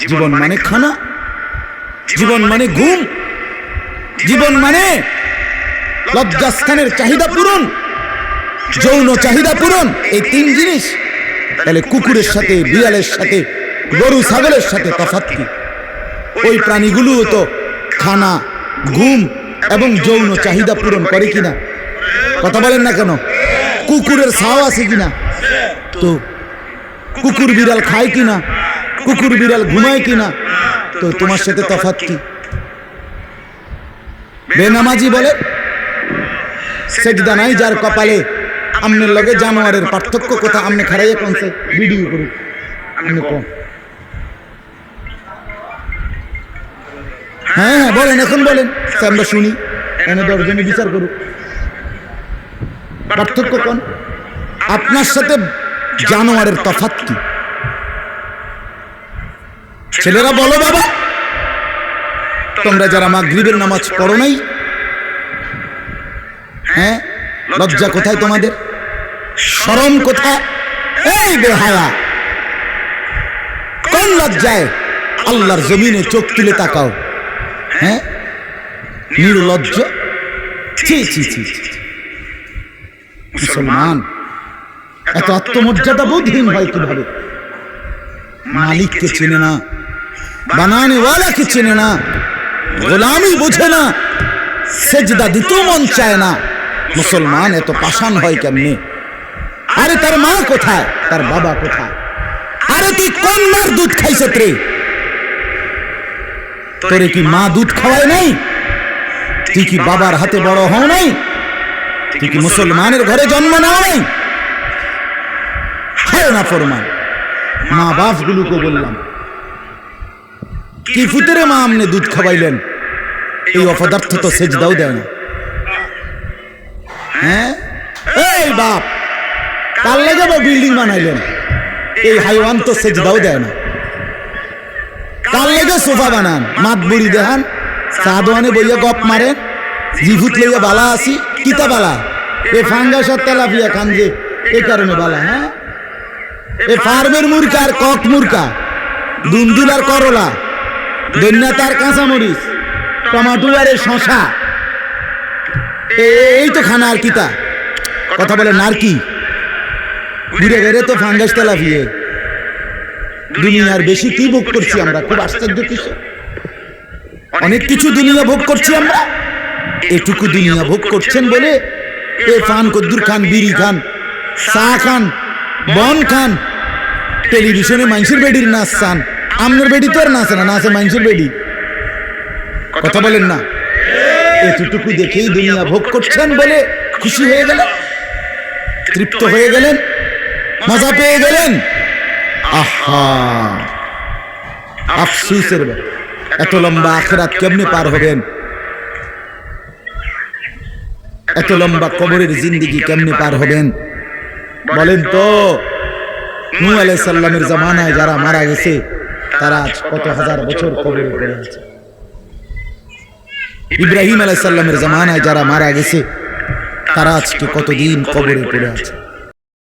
জীবন মানে খানা জীবন মানে ঘুম জীবন মানে লজ্জাস্থানের চাহিদা পূরণ যৌন চাহিদা পূরণ এই তিন জিনিস তাহলে কুকুরের সাথে বিড়ালের সাথে গরু ছাগলের সাথে তফাৎ কি? ওই প্রাণীগুলো তো খানা ঘুম এবং যৌন চাহিদা পূরণ করে কিনা? কথা বলেন না কেন? কুকুরের ছাও আছে কিনা? তো কুকুর বিড়াল খায় কিনা? কুকুর বিড়াল ঘুমায় কিনা? তো তোমার সাথে তফাৎ কি? বেনামাজি বলে সেজদা নাই যার কপালে আমনের লগে জানোয়ারের পার্থক্য কথা আমনে খারাইয়া কোনছে, ভিডিও করুক আমনে কোন। হ্যাঁ হ্যাঁ বলেন, এখন বলেন। সে আমরা শুনি। এনে দশজনে বিচার করুক। পার্থক্য কোন। আপনার সাথে জানোয়ারের তফাৎ কি? ছেলেরা বলো বাবা। তোমরা যারা মাগরিবের নামাজ পড়ো নাই হ্যাঁ লজ্জা কোথায় তোমাদের? শরম কোথায়? এই বেহায়া। কোন লজ্জায়? আল্লাহর জমিনে চোখ তুলে তাকাও। হ্যাঁ? নির্লজ্জ। মুসলমান, এত আত্মমর্যাদা বোধহীন হয় কীভাবে? মালিককে চেনে না। বানানে ওয়ালাকে চেনে না? গোলামি বোঝে না। সেজদা দিতেও মন চায় না। মুসলমান এত পাষাণ হয় কেমনে? আরে তার মা কোথায়? তার বাবা কোথায়? আরে তুই কোন মার দুধ খাইছ রে? তোরে কি মা দুধ খাওয়ায় নাই? তুই কি বাবার হাতে বড় হও নাই? তুই কি মুসলমানের ঘরে জন্ম নাও নাই? হায় না ফরমান। মা বাপ গুলোকে বললাম কি মা আমনে দুধ খাওয়াইলেন? এই অপদার্থ তো সেজদাও দেয় না। হ্যাঁ? এই বাপ কাল লেগে বিল্ডিং বানাইলেন? এই হাইওয়ান তো সেজদাও দেয় না। কাল লেগে সোফা বানান? মাত বুড়ি দেখান সাদওয়ানে বইয়া গপ মারেন, জিভুত লইয়া বালা আসি, কিতা বালা? এ ফাঙ্গাস আর তেলাপিয়া খান যে এই কারণে বালা হ্যাঁ? এ ফার্মের মুরকা আর কক মুরকা দুন্দুল আর করলা। কাঁচামরিচ শশা এই তো খানা আর কিতা কথা বলে নারকি। ঘুরে তো ফাঙ্গাস দুনিয়ার বেশি কি ভোগ করছি আমরা? খুব আশ্চর্য কিছু। অনেক কিছু দুনিয়া ভোগ করছি আমরা। এটুকু দুনিয়া ভোগ করছেন বলে এ ফান কদ্দুর খান, বিড়ি খান, চা খান, বন খান, টেলিভিশনে মানুষের বেডির নাচ চান। আমনের বেডি তো আর নাচে না নাচে মানুষের বেডি। কথা বলেন না। এতটুকু দেখেই দুনিয়া ভোগ করছেন বলে খুশি হয়ে গেলেন। তৃপ্ত হয়ে গেলেন। মজা পেয়ে গেলেন। আহা! আফসুসের এত লম্বা আখরাত কেমনে পার হবেন? এত লম্বা কবরের জিন্দিগি কেমনে পার হবেন? বলেন তো নূহ আলাইহিস সালামের জামানায় যারা মারা গেছে তারা আজ কত হাজার বছর কবরে পড়ে আছে। ইব্রাহিম আলাইহিস সালামের জামানায় যারা মারা গেছে, তারা আজকে কতদিন কবরে পড়ে আছে?